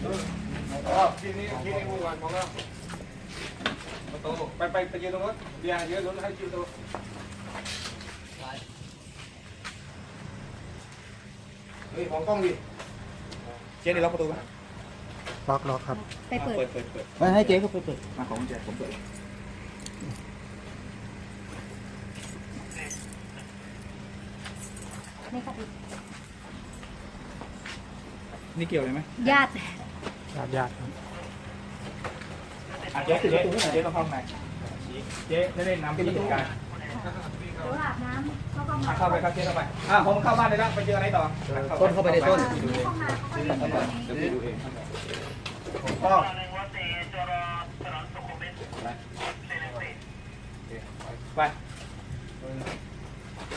ทีนี้ทีนี้กูก่อนมองแล้วประตูไปไปไปยืนตรงนู้นเบียร์ยืนตรงนู้นให้ยืนตรงเฮ้ยมองกล้องดิเจ๊ได้ล็อกประตูไหมล็อกล็อกครับไปเปิด เปิดเปิดเปิดไม่ให้เจ๊เขาเปิดเปิดมาของกุญแจผมเปิดนี่ค่ะ นี่เกี่ยวเลยไหมญาติญาติญาติครับอะเจ๊เจ๊เจ๊ต้องเข้าข้างในเจ๊จะได้นำไปที่เหตุการณ์เดี๋ยวอาบน้ำเขาก็มาอะเข้าไปครับเจ๊เข้าไปอะผมเข้าบ้านเลยแล้วไปเจออะไรต่อต้นเข้าไปในต้น เข้ามาเขาก็เดินตรงนี้เดี๋ยวไปดูเองผมก็ไป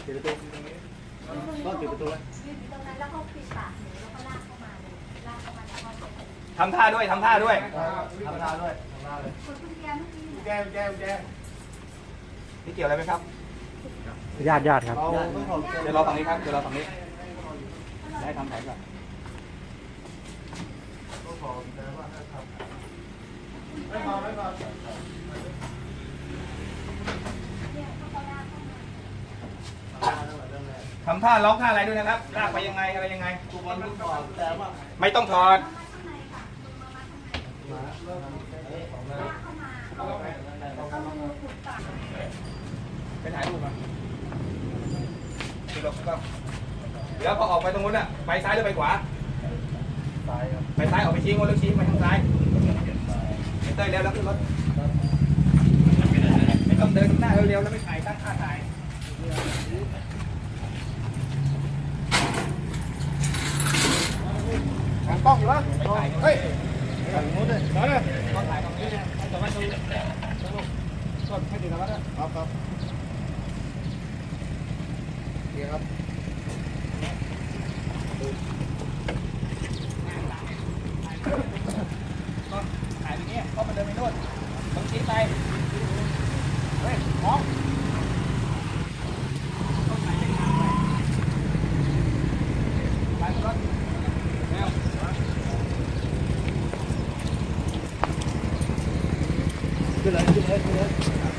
ปิดประตูต้องปิดประตูเลยยืนอยู่ตรงนั้นแล้วเขาปิดปากหนูแล้วก็ลากเข้า ทำท่าด้วยทำท่าด้วยทำท่าด้วยทำท่าเลยคนคุณแกเมื่อกี้แก้มแก้มแก้มนี่เกี่ยวอะไรไหมครับญาติญาติครับเดี๋ยวรอฝั่งนี้ครับเดี๋ยวรอฝั่งนี้ได้ทำแผนก่อนเนี่ยเขาก็ลากเข้ามา ทำท่าล็อกท่าอะไรด้วยนะครับลากไปยังไงอะไรยังไงไม่ต้องถอดข้างในค่ะลงมามาข้างในลากเข้ามาเอาเอามือขุดปากไปถ่ายรูปมาเดี๋ยวเราก็เดี๋ยวพอออกไปตรงนู้นอะไปซ้ายหรือไปขวาซ้ายครับไปซ้ายออกไปชี้งนแล้วชี้ไปทางซ้ายไปเต้ยเร็วแล้วขึ้นรถไม่ต้องเดินหน้าเร็วๆแล้วไม่ถ่ายตั้งท่าถ่าย กล้องอยู่วะเฮ้ยถ่ายตรงนู้นเลยมาเลยต้องถ่ายตรงนี้นะแต่ว่าดูดูก็ให้ดีแล้วนะครับครับเดี๋ยวครับก็ถ่ายอย่างนี้ก็มาเดินไปโน่นต้องชี้ไปเฮ้ยน้องถ่ายเป็นทางไปไปรถเร็ว ขึ้นเ